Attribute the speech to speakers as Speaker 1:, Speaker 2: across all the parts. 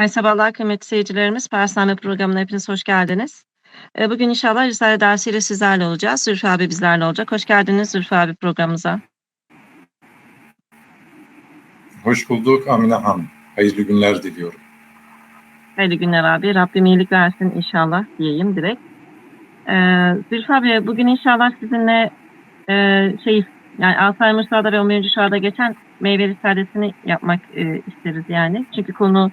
Speaker 1: Hay sabahlar kıymetli seyircilerimiz. Perşembe programına hepiniz hoş geldiniz. Eee, bugün inşallah Risale dersiyle sizlerle olacağız. Zülfü abi bizlerle olacak. Hoş geldiniz Zülfü abi programımıza.
Speaker 2: Hoş bulduk Amine Hanım. Hayırlı günler diliyorum.
Speaker 1: Hayırlı günler abi. Rabbim iyilik versin inşallah diyeyim direkt. Eee Zülfü abi bugün inşallah sizinle eee, şey yani Alzheimer çağda ve 11. çağda geçen meyve risalesini yapmak eee, isteriz yani. Çünkü konu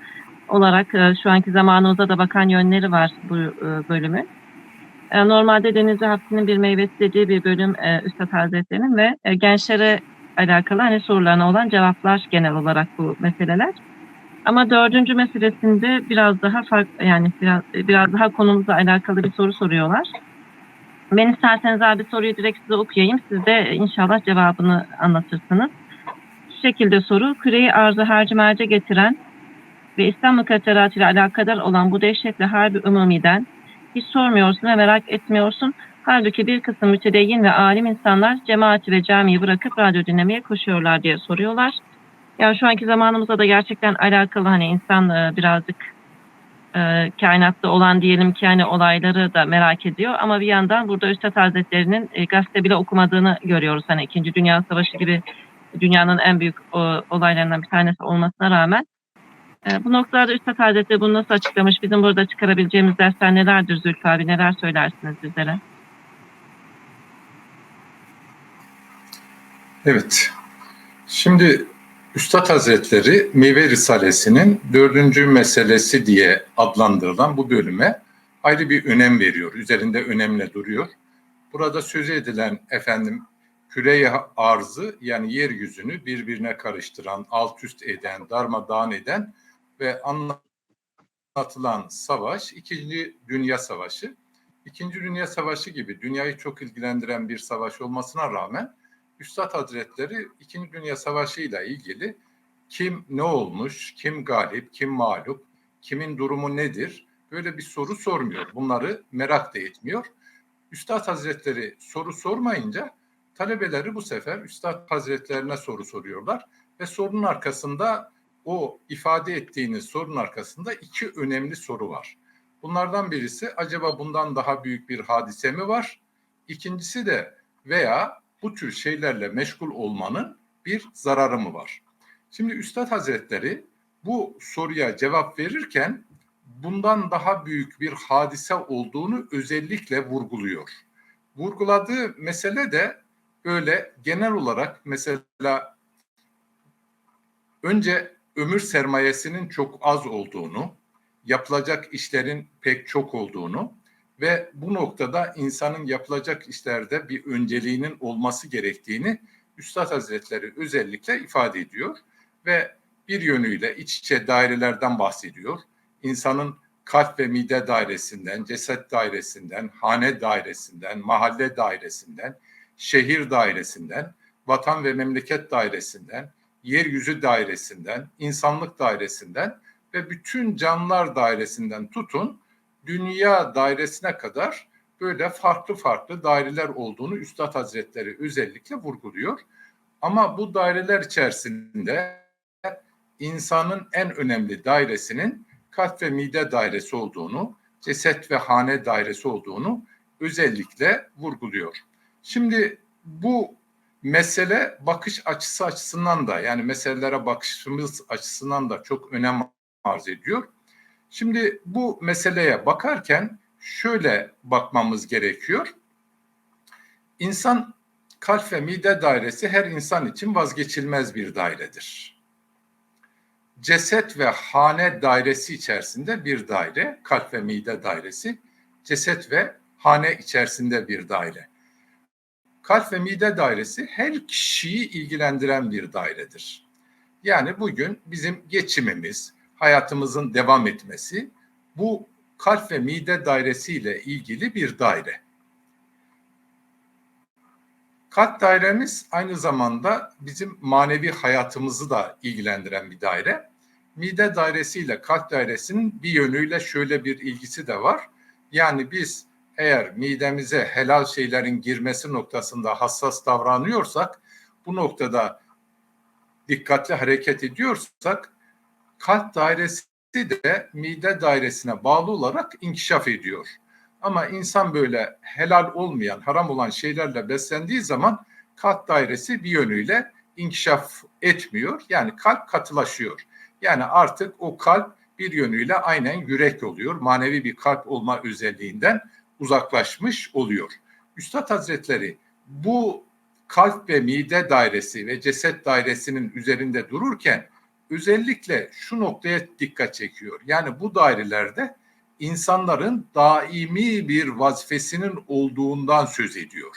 Speaker 1: olarak eee, şu anki zamanımıza da bakan yönleri var bu eee, bölümün. E, Normalde Denizli Hapsi'nin bir meyvesi dediği bir bölüm e, Üstad Hazretleri'nin ve e, gençlere alakalı hani sorularına olan cevaplar genel olarak bu meseleler. Ama dördüncü meselesinde biraz daha farklı yani biraz biraz daha konumuzla alakalı bir soru soruyorlar. Ben isterseniz abi soruyu direkt size okuyayım. Siz de inşallah cevabını anlatırsınız. Şu şekilde soru. Küreyi arzı harcı merce getiren ve İslam mukadderatı ile alakadar olan bu dehşetli harbi umumiden hiç sormuyorsun ve merak etmiyorsun. Halbuki bir kısım mütedeyyin ve alim insanlar cemaati ve camiyi bırakıp radyo dinlemeye koşuyorlar diye soruyorlar. Yani şu anki zamanımızda da gerçekten alakalı hani insan e, birazcık e, kainatta olan diyelim ki hani olayları da merak ediyor. Ama bir yandan burada Üstad Hazretleri'nin e, gazete bile okumadığını görüyoruz. Hani İkinci Dünya Savaşı gibi dünyanın en büyük o, olaylarından bir tanesi olmasına rağmen. E, bu noktalarda Üstad Hazretleri bunu nasıl açıklamış? Bizim burada çıkarabileceğimiz dersler nelerdir Zülfü abi? Neler söylersiniz bizlere?
Speaker 2: Evet. Şimdi Üstad Hazretleri Meyve Risalesi'nin dördüncü meselesi diye adlandırılan bu bölüme ayrı bir önem veriyor. Üzerinde önemli duruyor. Burada söz edilen efendim küreyi arzı yani yeryüzünü birbirine karıştıran, alt üst eden, darmadağın eden ve anlatılan savaş İkinci Dünya Savaşı. İkinci Dünya Savaşı gibi dünyayı çok ilgilendiren bir savaş olmasına rağmen Üstad Hazretleri İkinci Dünya Savaşı ile ilgili kim ne olmuş, kim galip, kim mağlup, kimin durumu nedir böyle bir soru sormuyor. Bunları merak da etmiyor. Üstad Hazretleri soru sormayınca talebeleri bu sefer Üstad Hazretlerine soru soruyorlar ve sorunun arkasında o ifade ettiğiniz sorunun arkasında iki önemli soru var. Bunlardan birisi acaba bundan daha büyük bir hadise mi var? İkincisi de veya bu tür şeylerle meşgul olmanın bir zararı mı var? Şimdi Üstad Hazretleri bu soruya cevap verirken bundan daha büyük bir hadise olduğunu özellikle vurguluyor. Vurguladığı mesele de böyle genel olarak mesela önce ömür sermayesinin çok az olduğunu, yapılacak işlerin pek çok olduğunu ve bu noktada insanın yapılacak işlerde bir önceliğinin olması gerektiğini Üstad Hazretleri özellikle ifade ediyor ve bir yönüyle iç içe dairelerden bahsediyor. İnsanın kalp ve mide dairesinden, ceset dairesinden, hane dairesinden, mahalle dairesinden, şehir dairesinden, vatan ve memleket dairesinden, yeryüzü dairesinden, insanlık dairesinden ve bütün canlılar dairesinden tutun dünya dairesine kadar böyle farklı farklı daireler olduğunu Üstad Hazretleri özellikle vurguluyor. Ama bu daireler içerisinde insanın en önemli dairesinin kalp ve mide dairesi olduğunu, ceset ve hane dairesi olduğunu özellikle vurguluyor. Şimdi bu mesele bakış açısı açısından da yani meselelere bakışımız açısından da çok önem arz ediyor. Şimdi bu meseleye bakarken şöyle bakmamız gerekiyor. İnsan kalp ve mide dairesi her insan için vazgeçilmez bir dairedir. Ceset ve hane dairesi içerisinde bir daire, kalp ve mide dairesi, ceset ve hane içerisinde bir daire. Kalp ve mide dairesi her kişiyi ilgilendiren bir dairedir. Yani bugün bizim geçimimiz, hayatımızın devam etmesi bu kalp ve mide dairesiyle ilgili bir daire. Kalp dairemiz aynı zamanda bizim manevi hayatımızı da ilgilendiren bir daire. Mide dairesiyle kalp dairesinin bir yönüyle şöyle bir ilgisi de var. Yani biz eğer midemize helal şeylerin girmesi noktasında hassas davranıyorsak, bu noktada dikkatli hareket ediyorsak kalp dairesi de mide dairesine bağlı olarak inkişaf ediyor. Ama insan böyle helal olmayan, haram olan şeylerle beslendiği zaman kalp dairesi bir yönüyle inkişaf etmiyor. Yani kalp katılaşıyor. Yani artık o kalp bir yönüyle aynen yürek oluyor. Manevi bir kalp olma özelliğinden uzaklaşmış oluyor. Üstad Hazretleri bu kalp ve mide dairesi ve ceset dairesinin üzerinde dururken özellikle şu noktaya dikkat çekiyor. Yani bu dairelerde insanların daimi bir vazifesinin olduğundan söz ediyor.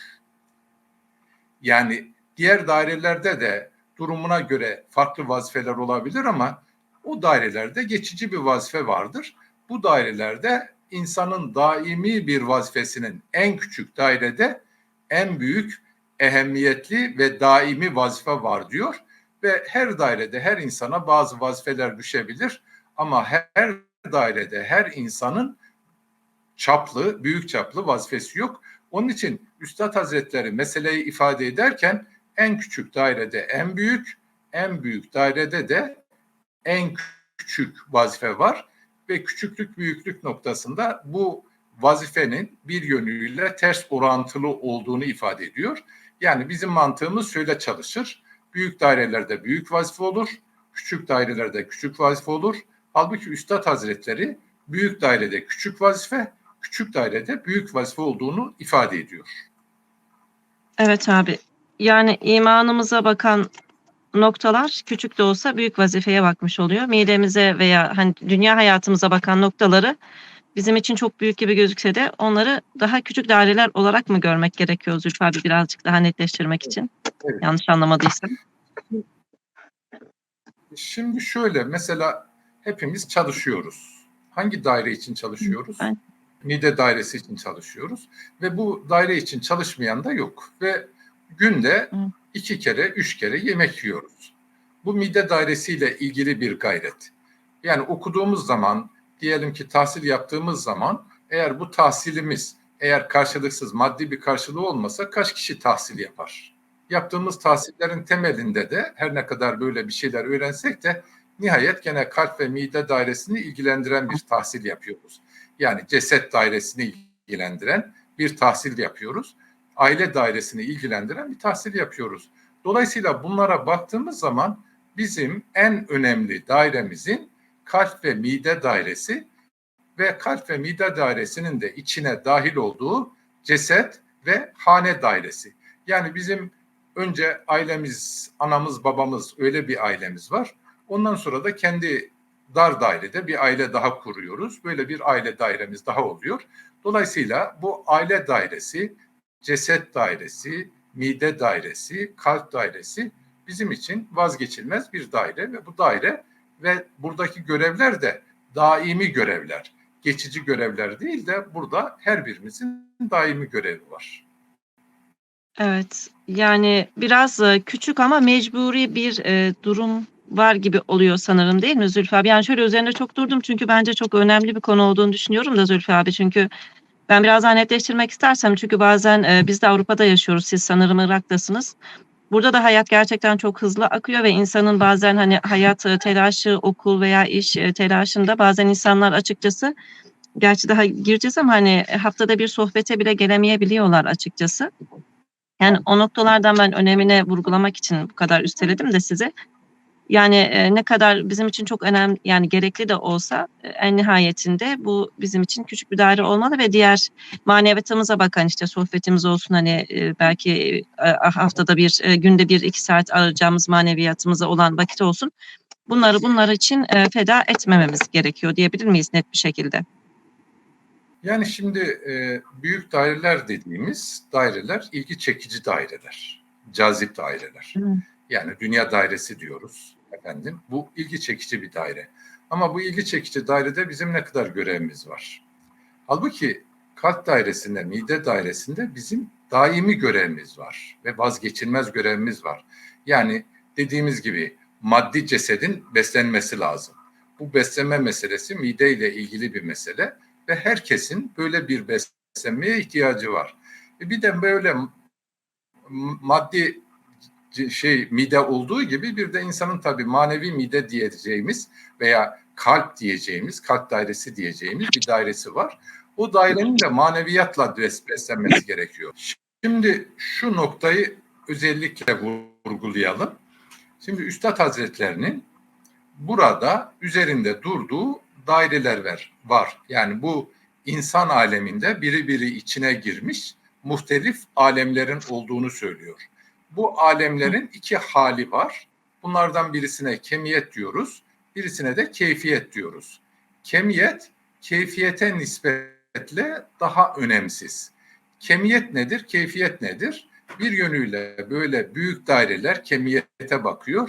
Speaker 2: Yani diğer dairelerde de durumuna göre farklı vazifeler olabilir ama o dairelerde geçici bir vazife vardır. Bu dairelerde insanın daimi bir vazifesinin en küçük dairede en büyük ehemmiyetli ve daimi vazife var diyor ve her dairede her insana bazı vazifeler düşebilir ama her dairede her insanın çaplı, büyük çaplı vazifesi yok. Onun için Üstad Hazretleri meseleyi ifade ederken en küçük dairede en büyük, en büyük dairede de en küçük vazife var ve küçüklük büyüklük noktasında bu vazifenin bir yönüyle ters orantılı olduğunu ifade ediyor. Yani bizim mantığımız şöyle çalışır. Büyük dairelerde büyük vazife olur, küçük dairelerde küçük vazife olur. Halbuki Üstad Hazretleri büyük dairede küçük vazife, küçük dairede büyük vazife olduğunu ifade ediyor.
Speaker 1: Evet abi. Yani imanımıza bakan noktalar küçük de olsa büyük vazifeye bakmış oluyor. Midemize veya hani dünya hayatımıza bakan noktaları bizim için çok büyük gibi gözükse de onları daha küçük daireler olarak mı görmek gerekiyor Zülfü abi birazcık daha netleştirmek için?
Speaker 2: Evet.
Speaker 1: Yanlış anlamadıysam.
Speaker 2: Şimdi şöyle mesela hepimiz çalışıyoruz. Hangi daire için çalışıyoruz?
Speaker 1: Ben-
Speaker 2: Mide dairesi için çalışıyoruz ve bu daire için çalışmayan da yok ve günde iki kere, üç kere yemek yiyoruz. Bu mide dairesiyle ilgili bir gayret. Yani okuduğumuz zaman, diyelim ki tahsil yaptığımız zaman eğer bu tahsilimiz eğer karşılıksız maddi bir karşılığı olmasa kaç kişi tahsil yapar? Yaptığımız tahsillerin temelinde de her ne kadar böyle bir şeyler öğrensek de nihayet gene kalp ve mide dairesini ilgilendiren bir tahsil yapıyoruz. Yani ceset dairesini ilgilendiren bir tahsil yapıyoruz. Aile dairesini ilgilendiren bir tahsil yapıyoruz. Dolayısıyla bunlara baktığımız zaman bizim en önemli dairemizin kalp ve mide dairesi ve kalp ve mide dairesinin de içine dahil olduğu ceset ve hane dairesi. Yani bizim önce ailemiz, anamız, babamız öyle bir ailemiz var. Ondan sonra da kendi dar dairede bir aile daha kuruyoruz. Böyle bir aile dairemiz daha oluyor. Dolayısıyla bu aile dairesi, ceset dairesi, mide dairesi, kalp dairesi bizim için vazgeçilmez bir daire ve bu daire ve buradaki görevler de daimi görevler. Geçici görevler değil de burada her birimizin daimi görevi var.
Speaker 1: Evet. Yani biraz e, küçük ama mecburi bir e, durum var gibi oluyor sanırım değil mi Zülfü abi? Yani şöyle üzerinde çok durdum çünkü bence çok önemli bir konu olduğunu düşünüyorum da Zülfü abi. Çünkü ben biraz daha netleştirmek istersem çünkü bazen e, biz de Avrupa'da yaşıyoruz. Siz sanırım Irak'tasınız. Burada da hayat gerçekten çok hızlı akıyor ve insanın bazen hani hayat e, telaşı, okul veya iş e, telaşında bazen insanlar açıkçası gerçi daha gireceğiz ama hani haftada bir sohbete bile gelemeyebiliyorlar açıkçası. Yani o noktalardan ben önemine vurgulamak için bu kadar üsteledim de size. Yani e, ne kadar bizim için çok önemli yani gerekli de olsa e, en nihayetinde bu bizim için küçük bir daire olmalı ve diğer maneviyatımıza bakan işte sohbetimiz olsun hani e, belki e, haftada bir e, günde bir iki saat arayacağımız maneviyatımıza olan vakit olsun. Bunları bunlar için e, feda etmememiz gerekiyor diyebilir miyiz net bir şekilde?
Speaker 2: Yani şimdi e, büyük daireler dediğimiz daireler ilgi çekici daireler, cazip daireler.
Speaker 1: Hı.
Speaker 2: Yani dünya dairesi diyoruz efendim. Bu ilgi çekici bir daire. Ama bu ilgi çekici dairede bizim ne kadar görevimiz var? Halbuki kalp dairesinde, mide dairesinde bizim daimi görevimiz var ve vazgeçilmez görevimiz var. Yani dediğimiz gibi maddi cesedin beslenmesi lazım. Bu beslenme meselesi mide ile ilgili bir mesele ve herkesin böyle bir beslenmeye ihtiyacı var. E bir de böyle maddi şey mide olduğu gibi bir de insanın tabii manevi mide diyeceğimiz veya kalp diyeceğimiz, kalp dairesi diyeceğimiz bir dairesi var. O dairenin de maneviyatla bes- beslenmesi gerekiyor. Şimdi şu noktayı özellikle vurgulayalım. Şimdi Üstad Hazretlerinin burada üzerinde durduğu daireler var. var. Yani bu insan aleminde biri biri içine girmiş muhtelif alemlerin olduğunu söylüyor. Bu alemlerin iki hali var. Bunlardan birisine kemiyet diyoruz, birisine de keyfiyet diyoruz. Kemiyet, keyfiyete nispetle daha önemsiz. Kemiyet nedir, keyfiyet nedir? Bir yönüyle böyle büyük daireler kemiyete bakıyor,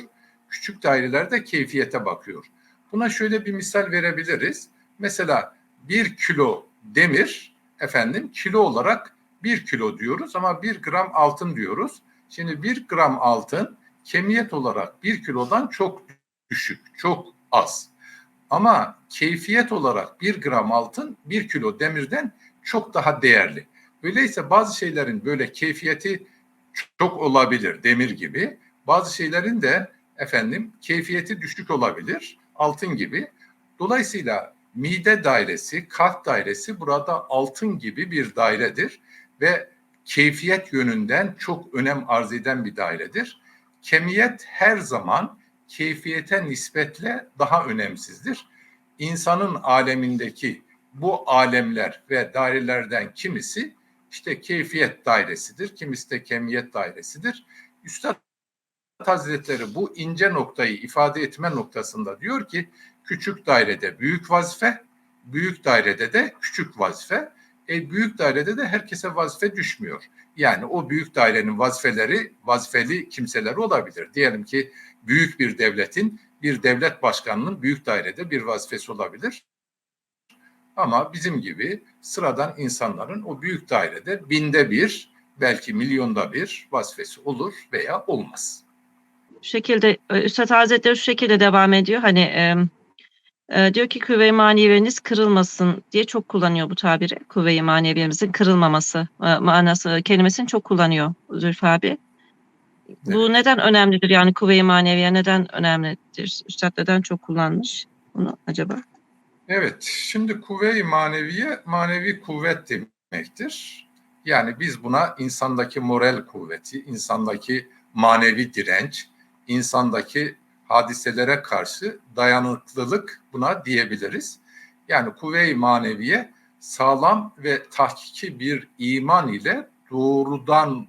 Speaker 2: küçük daireler de keyfiyete bakıyor. Buna şöyle bir misal verebiliriz. Mesela bir kilo demir, efendim kilo olarak bir kilo diyoruz ama bir gram altın diyoruz. Şimdi bir gram altın kemiyet olarak bir kilodan çok düşük, çok az. Ama keyfiyet olarak bir gram altın bir kilo demirden çok daha değerli. Öyleyse bazı şeylerin böyle keyfiyeti çok olabilir demir gibi. Bazı şeylerin de efendim keyfiyeti düşük olabilir altın gibi. Dolayısıyla mide dairesi, kalp dairesi burada altın gibi bir dairedir ve keyfiyet yönünden çok önem arz eden bir dairedir. Kemiyet her zaman keyfiyete nispetle daha önemsizdir. İnsanın alemindeki bu alemler ve dairelerden kimisi işte keyfiyet dairesidir, kimisi de kemiyet dairesidir. Üstad Hazretleri bu ince noktayı ifade etme noktasında diyor ki küçük dairede büyük vazife, büyük dairede de küçük vazife. E, büyük dairede de herkese vazife düşmüyor. Yani o büyük dairenin vazifeleri, vazifeli kimseler olabilir. Diyelim ki büyük bir devletin, bir devlet başkanının büyük dairede bir vazifesi olabilir. Ama bizim gibi sıradan insanların o büyük dairede binde bir, belki milyonda bir vazifesi olur veya olmaz.
Speaker 1: Şu şekilde e, Üstad Hazretleri şu şekilde devam ediyor. Hani e, diyor ki kuvve-i maneviyeniz kırılmasın diye çok kullanıyor bu tabiri. Kuvve-i maneviyemizin kırılmaması e, manası kelimesini çok kullanıyor Zülfü abi. Bu neden önemlidir? Yani kuvve-i maneviye neden önemlidir? Üstad neden çok kullanmış bunu acaba?
Speaker 2: Evet, şimdi kuvve-i maneviye manevi kuvvet demektir. Yani biz buna insandaki moral kuvveti, insandaki manevi direnç, insandaki hadiselere karşı dayanıklılık buna diyebiliriz. Yani kuvve-i maneviye sağlam ve tahkiki bir iman ile doğrudan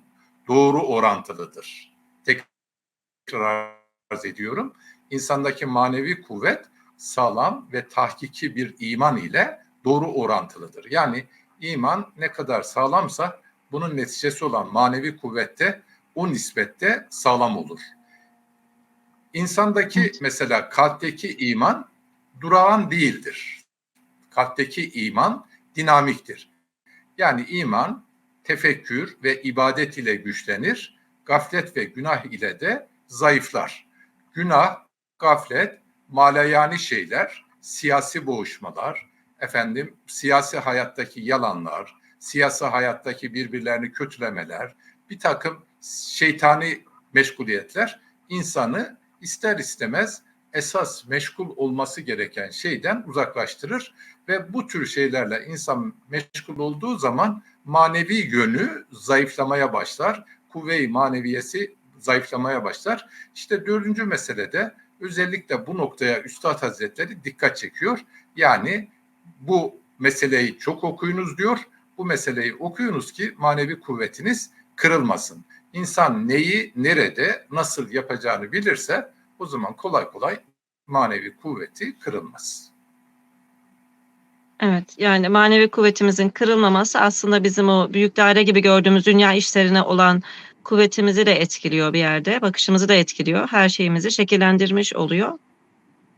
Speaker 2: doğru orantılıdır. Tekrar arz ediyorum. İnsandaki manevi kuvvet sağlam ve tahkiki bir iman ile doğru orantılıdır. Yani iman ne kadar sağlamsa bunun neticesi olan manevi kuvvette o nispette sağlam olur. İnsandaki mesela kalpteki iman durağan değildir. Kalpteki iman dinamiktir. Yani iman tefekkür ve ibadet ile güçlenir, gaflet ve günah ile de zayıflar. Günah, gaflet, malayani şeyler, siyasi boğuşmalar, efendim siyasi hayattaki yalanlar, siyasi hayattaki birbirlerini kötülemeler, bir takım şeytani meşguliyetler insanı ister istemez esas meşgul olması gereken şeyden uzaklaştırır ve bu tür şeylerle insan meşgul olduğu zaman manevi yönü zayıflamaya başlar. Kuvve-i maneviyesi zayıflamaya başlar. İşte dördüncü meselede özellikle bu noktaya Üstad Hazretleri dikkat çekiyor. Yani bu meseleyi çok okuyunuz diyor. Bu meseleyi okuyunuz ki manevi kuvvetiniz kırılmasın. İnsan neyi, nerede, nasıl yapacağını bilirse o zaman kolay kolay manevi kuvveti kırılmaz.
Speaker 1: Evet yani manevi kuvvetimizin kırılmaması aslında bizim o büyük daire gibi gördüğümüz dünya işlerine olan kuvvetimizi de etkiliyor bir yerde. Bakışımızı da etkiliyor. Her şeyimizi şekillendirmiş oluyor.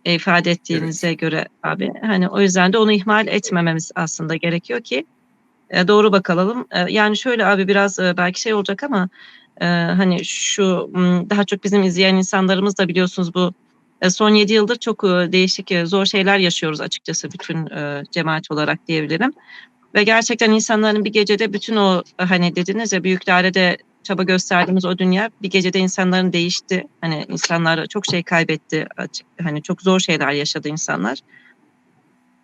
Speaker 1: E, ifade ettiğinize evet. göre abi. Hani o yüzden de onu ihmal etmememiz aslında gerekiyor ki e, doğru bakalım. E, yani şöyle abi biraz e, belki şey olacak ama e, hani şu daha çok bizim izleyen insanlarımız da biliyorsunuz bu e, son 7 yıldır çok e, değişik e, zor şeyler yaşıyoruz açıkçası bütün cemaat olarak diyebilirim. Ve gerçekten insanların bir gecede bütün o hani dediniz ya büyük dairede çaba gösterdiğimiz o dünya bir gecede insanların değişti. Hani insanlar çok şey kaybetti. Hani çok zor şeyler yaşadı insanlar.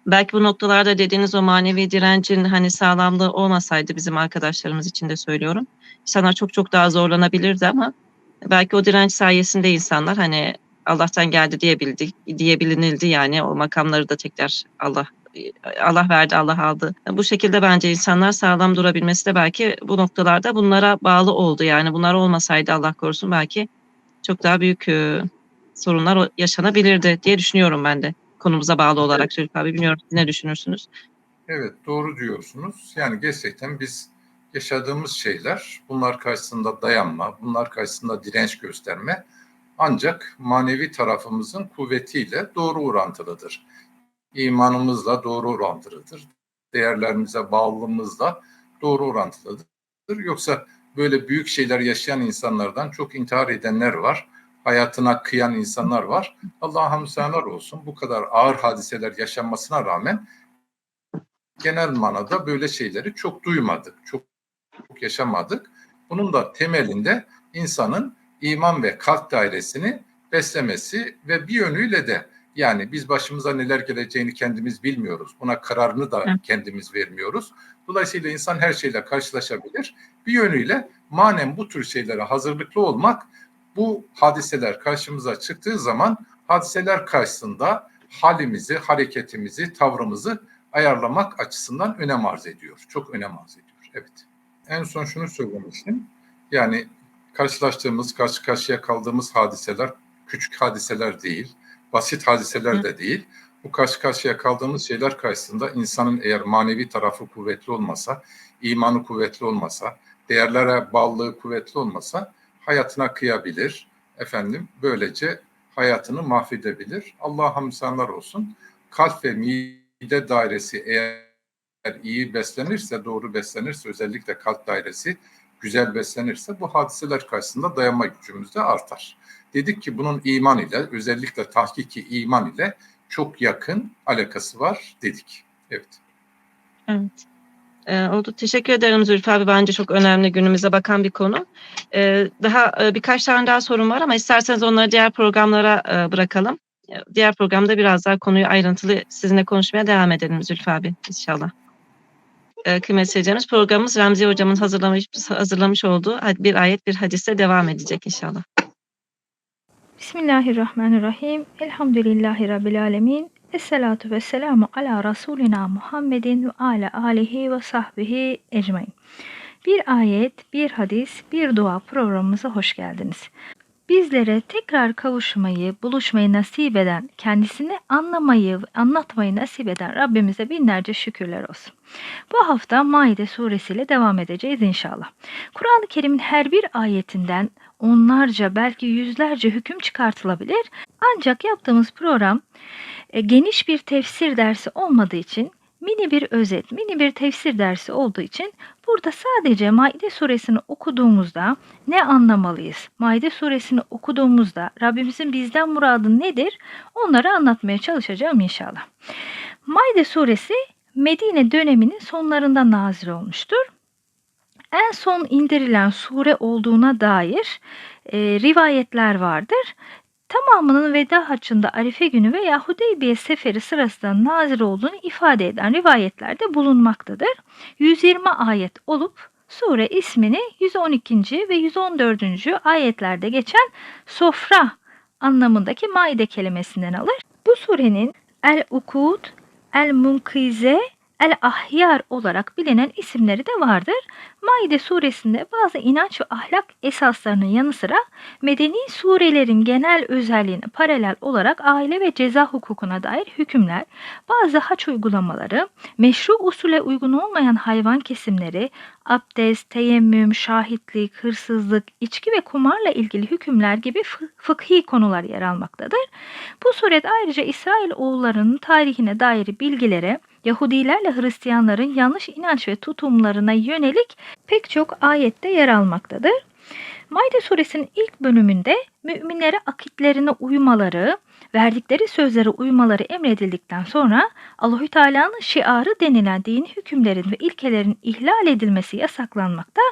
Speaker 1: Belki bu noktalarda dediğiniz o manevi direncin hani sağlamlığı olmasaydı bizim arkadaşlarımız için de söylüyorum. İnsanlar çok çok daha zorlanabilirdi ama belki o direnç sayesinde insanlar hani Allah'tan geldi diyebildi, diyebilinildi yani o makamları da tekrar Allah Allah verdi, Allah aldı. Bu şekilde bence insanlar sağlam durabilmesi de belki bu noktalarda bunlara bağlı oldu. Yani bunlar olmasaydı Allah korusun belki çok daha büyük sorunlar yaşanabilirdi diye düşünüyorum ben de. Konumuza bağlı olarak Şerif abi bilmiyorum ne düşünürsünüz?
Speaker 2: Evet doğru diyorsunuz. Yani gerçekten biz yaşadığımız şeyler bunlar karşısında dayanma, bunlar karşısında direnç gösterme ancak manevi tarafımızın kuvvetiyle doğru orantılıdır. İmanımızla doğru orantılıdır. Değerlerimize bağlılığımızla doğru orantılıdır. Yoksa böyle büyük şeyler yaşayan insanlardan çok intihar edenler var. Hayatına kıyan insanlar var. Allah'a hamd senalar olsun. Bu kadar ağır hadiseler yaşanmasına rağmen genel manada böyle şeyleri çok duymadık, çok, çok yaşamadık. Bunun da temelinde insanın iman ve kalp dairesini beslemesi ve bir yönüyle de yani biz başımıza neler geleceğini kendimiz bilmiyoruz. Buna kararını da kendimiz vermiyoruz. Dolayısıyla insan her şeyle karşılaşabilir. Bir yönüyle manen bu tür şeylere hazırlıklı olmak bu hadiseler karşımıza çıktığı zaman hadiseler karşısında halimizi, hareketimizi, tavrımızı ayarlamak açısından önem arz ediyor. Çok önem arz ediyor. Evet. En son şunu söylemiştim. Yani karşılaştığımız, karşı karşıya kaldığımız hadiseler küçük hadiseler değil, basit hadiseler de değil. Bu karşı karşıya kaldığımız şeyler karşısında insanın eğer manevi tarafı kuvvetli olmasa, imanı kuvvetli olmasa, değerlere bağlılığı kuvvetli olmasa hayatına kıyabilir. Efendim böylece hayatını mahvedebilir. Allah'a hamd senalar olsun. Kalp ve mide dairesi eğer iyi beslenirse, doğru beslenirse, özellikle kalp dairesi güzel beslenirse bu hadiseler karşısında dayanma gücümüz de artar. Dedik ki bunun iman ile, özellikle tahkiki iman ile çok yakın alakası var dedik. Evet.
Speaker 1: Evet. Ee, oldu. Teşekkür ederim Zülfü abi. Bence çok önemli günümüze bakan bir konu. Ee, daha e, birkaç tane daha sorun var ama isterseniz onları diğer programlara e, bırakalım. E, Diğer programda biraz daha konuyu ayrıntılı sizinle konuşmaya devam edelim Zülfü abi inşallah. Ee, kıymetli seyircilerimiz programımız Remzi hocamın hazırlamış, hazırlamış olduğu bir ayet bir hadise devam edecek inşallah.
Speaker 3: Bismillahirrahmanirrahim. Elhamdülillahi Rabbil alemin. Esselatu ve selamu ala Resulina Muhammedin ve ala alihi ve sahbihi ecmain. Bir ayet, bir hadis, bir dua programımıza hoş geldiniz. Bizlere tekrar kavuşmayı, buluşmayı nasip eden, kendisini anlamayı, anlatmayı nasip eden Rabbimize binlerce şükürler olsun. Bu hafta Maide suresiyle devam edeceğiz inşallah. Kur'an-ı Kerim'in her bir ayetinden onlarca belki yüzlerce hüküm çıkartılabilir. Ancak yaptığımız program e, geniş bir tefsir dersi olmadığı için mini bir özet, mini bir tefsir dersi olduğu için burada sadece Maide suresini okuduğumuzda ne anlamalıyız? Maide suresini okuduğumuzda Rabbimizin bizden muradı nedir? Onları anlatmaya çalışacağım inşallah. Maide suresi Medine döneminin sonlarında nazil olmuştur. En son indirilen sure olduğuna dair e, rivayetler vardır. Tamamının veda haccında Arife günü veya Hudeybiye seferi sırasında nazil olduğunu ifade eden rivayetlerde bulunmaktadır. 120 ayet olup sure ismini 112. ve 114. ayetlerde geçen sofra anlamındaki maide kelimesinden alır. Bu surenin El-Ukud, El-Munkize, El-Ahyar olarak bilinen isimleri de vardır. Maide suresinde bazı inanç ve ahlak esaslarının yanı sıra medeni surelerin genel özelliğine paralel olarak aile ve ceza hukukuna dair hükümler, bazı haç uygulamaları, meşru usule uygun olmayan hayvan kesimleri, abdest, teyemmüm, şahitlik, hırsızlık, içki ve kumarla ilgili hükümler gibi fı- fıkhi konular yer almaktadır. Bu suret ayrıca İsrail oğullarının tarihine dair bilgilere, Yahudilerle Hristiyanların yanlış inanç ve tutumlarına yönelik pek çok ayette yer almaktadır. Maide suresinin ilk bölümünde müminlere akitlerine uymaları verdikleri sözlere uymaları emredildikten sonra Allahü Teala'nın şiarı denilen dini hükümlerin ve ilkelerin ihlal edilmesi yasaklanmakta.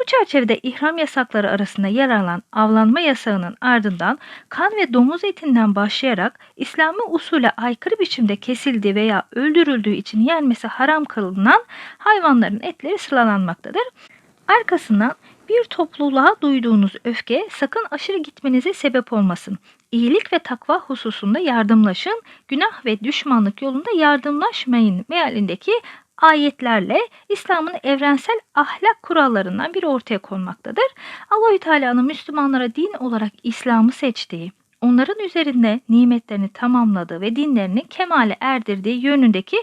Speaker 3: Bu çerçevede ihram yasakları arasında yer alan avlanma yasağının ardından kan ve domuz etinden başlayarak İslami usule aykırı biçimde kesildiği veya öldürüldüğü için yenmesi haram kılınan hayvanların etleri sıralanmaktadır. Arkasından bir topluluğa duyduğunuz öfke sakın aşırı gitmenize sebep olmasın. İyilik ve takva hususunda yardımlaşın, günah ve düşmanlık yolunda yardımlaşmayın mealindeki ayetlerle İslam'ın evrensel ahlak kurallarından biri ortaya konmaktadır. Allahü Teala'nın Müslümanlara din olarak İslam'ı seçtiği, onların üzerinde nimetlerini tamamladığı ve dinlerini kemale erdirdiği yönündeki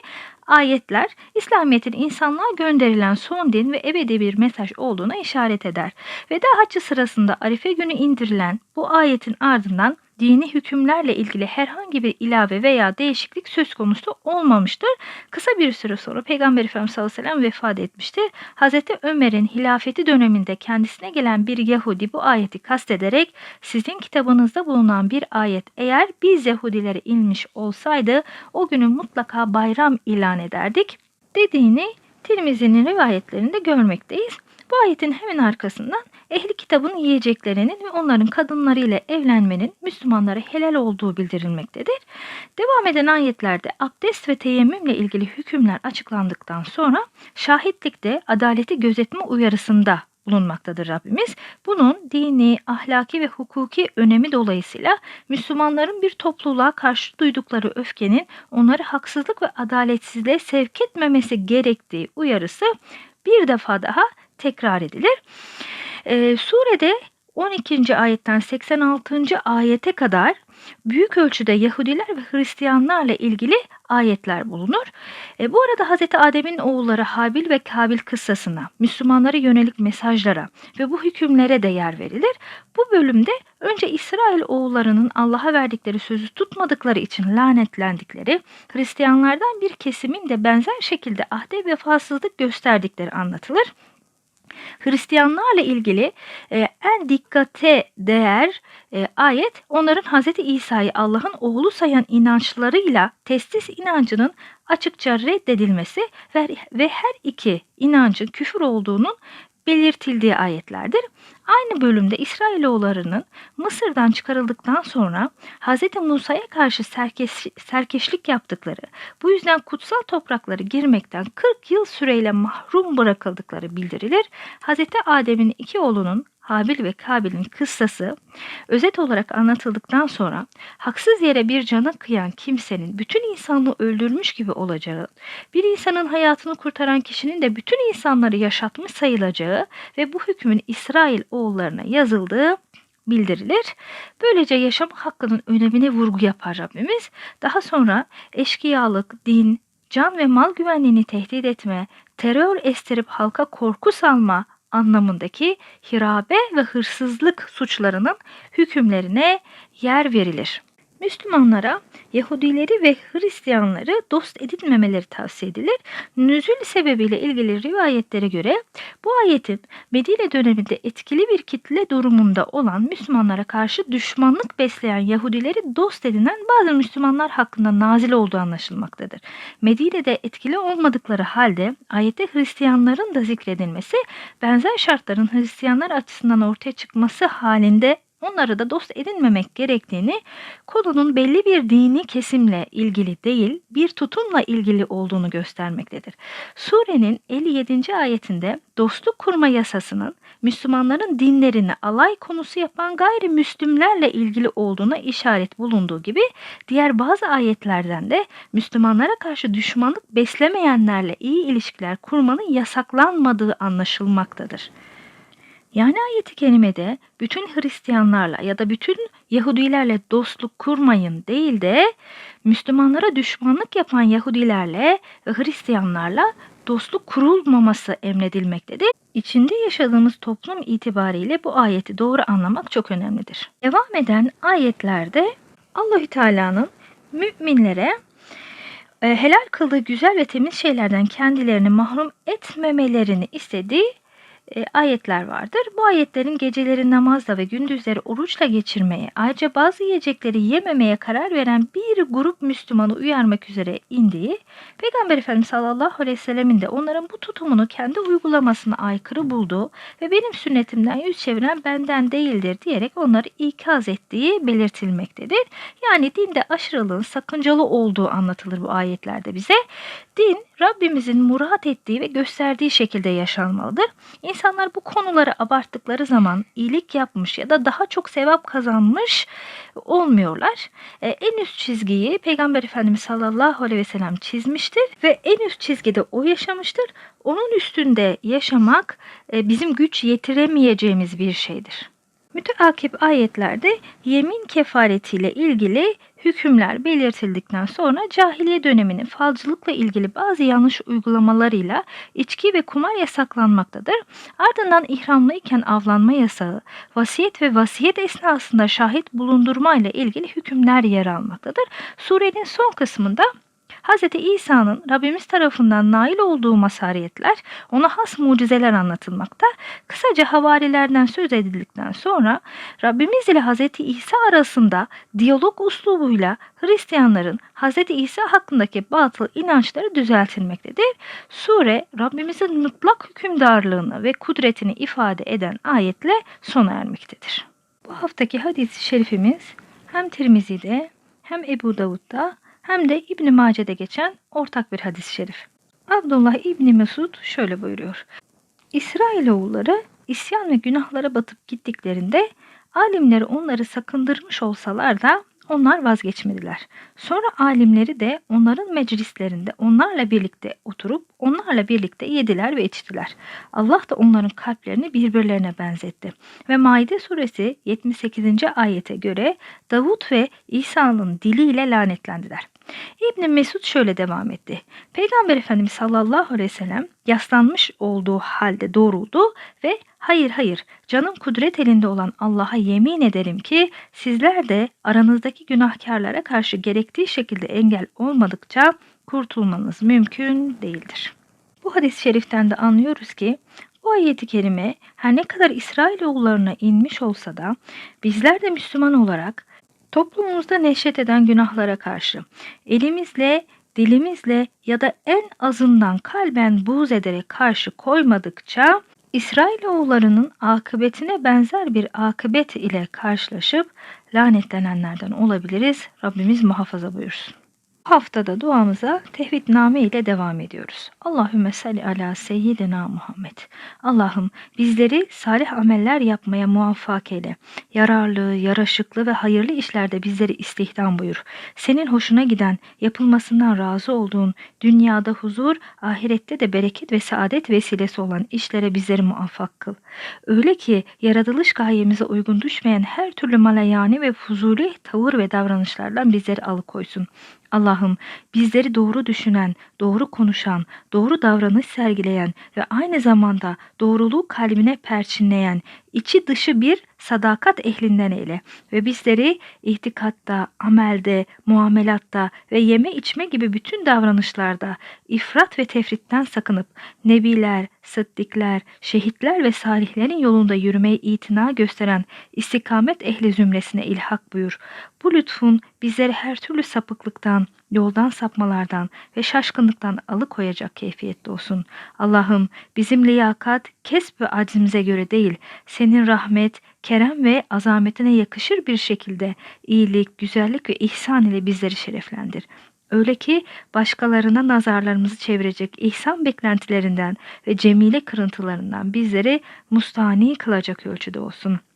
Speaker 3: ayetler İslamiyet'in insanlığa gönderilen son din ve ebedi bir mesaj olduğuna işaret eder. Veda haccı sırasında Arife günü indirilen bu ayetin ardından dini hükümlerle ilgili herhangi bir ilave veya değişiklik söz konusu olmamıştır. Kısa bir süre sonra Peygamber Efendimiz sallallahu aleyhi ve sellem vefat etmiştir. Hazreti Ömer'in hilafeti döneminde kendisine gelen bir Yahudi bu ayeti kastederek sizin kitabınızda bulunan bir ayet eğer biz Yahudilere inmiş olsaydı o günü mutlaka bayram ilan ederdik dediğini Tirmizi'nin rivayetlerinde görmekteyiz. Bu ayetin hemen arkasından ehli kitabın yiyeceklerinin ve onların kadınlarıyla evlenmenin Müslümanlara helal olduğu bildirilmektedir. Devam eden ayetlerde abdest ve teyemmümle ilgili hükümler açıklandıktan sonra şahitlikte adaleti gözetme uyarısında bulunmaktadır Rabbimiz. Bunun dini, ahlaki ve hukuki önemi dolayısıyla Müslümanların bir topluluğa karşı duydukları öfkenin onları haksızlık ve adaletsizliğe sevk etmemesi gerektiği uyarısı bir defa daha tekrar edilir. Ee, surede 12. ayetten 86. ayete kadar büyük ölçüde Yahudiler ve Hristiyanlarla ilgili ayetler bulunur. E, bu arada Hz. Adem'in oğulları Habil ve Kabil kıssasına, Müslümanlara yönelik mesajlara ve bu hükümlere de yer verilir. Bu bölümde önce İsrail oğullarının Allah'a verdikleri sözü tutmadıkları için lanetlendikleri, Hristiyanlardan bir kesimin de benzer şekilde ahde vefasızlık gösterdikleri anlatılır. Hristiyanlarla ilgili e, en dikkate değer e, ayet onların Hz. İsa'yı Allah'ın oğlu sayan inançlarıyla testis inancının açıkça reddedilmesi ve, ve her iki inancın küfür olduğunun belirtildiği ayetlerdir. Aynı bölümde İsrailoğullarının Mısır'dan çıkarıldıktan sonra Hz. Musa'ya karşı serkeş, serkeşlik yaptıkları, bu yüzden kutsal toprakları girmekten 40 yıl süreyle mahrum bırakıldıkları bildirilir. Hz. Adem'in iki oğlunun Habil ve Kabil'in kıssası özet olarak anlatıldıktan sonra haksız yere bir cana kıyan kimsenin bütün insanlığı öldürmüş gibi olacağı, bir insanın hayatını kurtaran kişinin de bütün insanları yaşatmış sayılacağı ve bu hükmün İsrail oğullarına yazıldığı bildirilir. Böylece yaşam hakkının önemine vurgu yapar Rabbimiz. Daha sonra eşkıyalık, din, can ve mal güvenliğini tehdit etme, terör estirip halka korku salma anlamındaki hirabe ve hırsızlık suçlarının hükümlerine yer verilir. Müslümanlara Yahudileri ve Hristiyanları dost edinmemeleri tavsiye edilir. Nüzül sebebiyle ilgili rivayetlere göre bu ayetin Medine döneminde etkili bir kitle durumunda olan Müslümanlara karşı düşmanlık besleyen Yahudileri dost edinen bazı Müslümanlar hakkında nazil olduğu anlaşılmaktadır. Medine'de etkili olmadıkları halde ayette Hristiyanların da zikredilmesi benzer şartların Hristiyanlar açısından ortaya çıkması halinde onları da dost edinmemek gerektiğini konunun belli bir dini kesimle ilgili değil bir tutumla ilgili olduğunu göstermektedir. Surenin 57. ayetinde dostluk kurma yasasının Müslümanların dinlerini alay konusu yapan gayrimüslimlerle ilgili olduğuna işaret bulunduğu gibi diğer bazı ayetlerden de Müslümanlara karşı düşmanlık beslemeyenlerle iyi ilişkiler kurmanın yasaklanmadığı anlaşılmaktadır. Yani ayeti kerimede bütün Hristiyanlarla ya da bütün Yahudilerle dostluk kurmayın değil de Müslümanlara düşmanlık yapan Yahudilerle ve Hristiyanlarla dostluk kurulmaması emredilmektedir. İçinde yaşadığımız toplum itibariyle bu ayeti doğru anlamak çok önemlidir. Devam eden ayetlerde Allahü Teala'nın müminlere e, helal kıldığı güzel ve temiz şeylerden kendilerini mahrum etmemelerini istediği e, ayetler vardır. Bu ayetlerin geceleri namazla ve gündüzleri oruçla geçirmeye, ayrıca bazı yiyecekleri yememeye karar veren bir grup Müslümanı uyarmak üzere indiği, Peygamber Efendimiz sallallahu aleyhi ve sellemin de onların bu tutumunu kendi uygulamasına aykırı bulduğu ve benim sünnetimden yüz çeviren benden değildir diyerek onları ikaz ettiği belirtilmektedir. Yani dinde aşırılığın sakıncalı olduğu anlatılır bu ayetlerde bize. Din Rabbimizin murat ettiği ve gösterdiği şekilde yaşanmalıdır. İnsanlar bu konuları abarttıkları zaman iyilik yapmış ya da daha çok sevap kazanmış olmuyorlar. E, en üst çizgiyi Peygamber Efendimiz sallallahu aleyhi ve sellem çizmiştir ve en üst çizgide o yaşamıştır. Onun üstünde yaşamak e, bizim güç yetiremeyeceğimiz bir şeydir. Müteakip ayetlerde yemin kefaretiyle ilgili hükümler belirtildikten sonra cahiliye döneminin falcılıkla ilgili bazı yanlış uygulamalarıyla içki ve kumar yasaklanmaktadır. Ardından ihramlıyken avlanma yasağı, vasiyet ve vasiyet esnasında şahit bulundurma ile ilgili hükümler yer almaktadır. Surenin son kısmında Hz. İsa'nın Rabbimiz tarafından nail olduğu masariyetler, ona has mucizeler anlatılmakta. Kısaca havarilerden söz edildikten sonra Rabbimiz ile Hz. İsa arasında diyalog uslubuyla Hristiyanların Hz. İsa hakkındaki batıl inançları düzeltilmektedir. Sure Rabbimizin mutlak hükümdarlığını ve kudretini ifade eden ayetle sona ermektedir. Bu haftaki hadis-i şerifimiz hem Tirmizi'de hem Ebu Davud'da hem de İbn Mace'de geçen ortak bir hadis-i şerif. Abdullah İbni Mesud şöyle buyuruyor. İsrailoğulları isyan ve günahlara batıp gittiklerinde alimleri onları sakındırmış olsalar da onlar vazgeçmediler. Sonra alimleri de onların meclislerinde onlarla birlikte oturup onlarla birlikte yediler ve içtiler. Allah da onların kalplerini birbirlerine benzetti. Ve Maide suresi 78. ayete göre Davut ve İsa'nın diliyle lanetlendiler. İbn Mesud şöyle devam etti. Peygamber Efendimiz sallallahu aleyhi ve sellem yaslanmış olduğu halde doğruldu ve hayır hayır canım kudret elinde olan Allah'a yemin ederim ki sizler de aranızdaki günahkarlara karşı gerektiği şekilde engel olmadıkça kurtulmanız mümkün değildir. Bu hadis-i şeriften de anlıyoruz ki bu ayeti kerime her ne kadar İsrailoğullarına inmiş olsa da bizler de Müslüman olarak Toplumumuzda neşet eden günahlara karşı elimizle, dilimizle ya da en azından kalben buğz ederek karşı koymadıkça İsrailoğullarının akıbetine benzer bir akıbet ile karşılaşıp lanetlenenlerden olabiliriz. Rabbimiz muhafaza buyursun. Bu haftada duamıza tevhidname ile devam ediyoruz. Allahümme salli ala seyyidina Muhammed. Allah'ım bizleri salih ameller yapmaya muvaffak eyle. Yararlı, yaraşıklı ve hayırlı işlerde bizleri istihdam buyur. Senin hoşuna giden, yapılmasından razı olduğun, dünyada huzur, ahirette de bereket ve saadet vesilesi olan işlere bizleri muvaffak kıl. Öyle ki yaratılış gayemize uygun düşmeyen her türlü malayani ve fuzuli tavır ve davranışlardan bizleri alıkoysun. Allah'ım bizleri doğru düşünen, doğru konuşan, doğru davranış sergileyen ve aynı zamanda doğruluğu kalbine perçinleyen, içi dışı bir sadakat ehlinden eyle ve bizleri ihtikatta, amelde, muamelatta ve yeme içme gibi bütün davranışlarda ifrat ve tefritten sakınıp nebiler, sıddıklar, şehitler ve salihlerin yolunda yürümeye itina gösteren istikamet ehli zümresine ilhak buyur. Bu lütfun bizleri her türlü sapıklıktan, yoldan sapmalardan ve şaşkınlıktan alıkoyacak keyfiyette olsun. Allah'ım bizim liyakat, kesb ve acimize göre değil, senin rahmet, kerem ve azametine yakışır bir şekilde iyilik, güzellik ve ihsan ile bizleri şereflendir. Öyle ki başkalarına nazarlarımızı çevirecek ihsan beklentilerinden ve cemile kırıntılarından bizleri mustani kılacak ölçüde olsun.''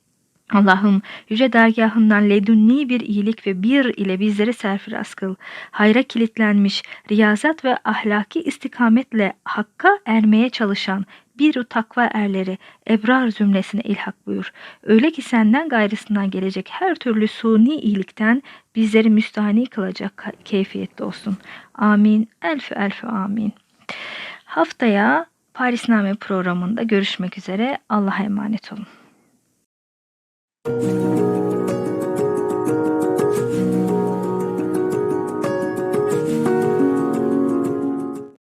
Speaker 3: Allah'ım yüce dergahından ledünni bir iyilik ve bir ile bizleri serfiraz kıl. Hayra kilitlenmiş, riyazat ve ahlaki istikametle hakka ermeye çalışan bir takva erleri ebrar zümresine ilhak buyur. Öyle ki senden gayrısından gelecek her türlü suni iyilikten bizleri müstahni kılacak keyfiyette olsun. Amin. Elfü elfü amin. Haftaya Parisname programında görüşmek üzere. Allah'a emanet olun. Thank you.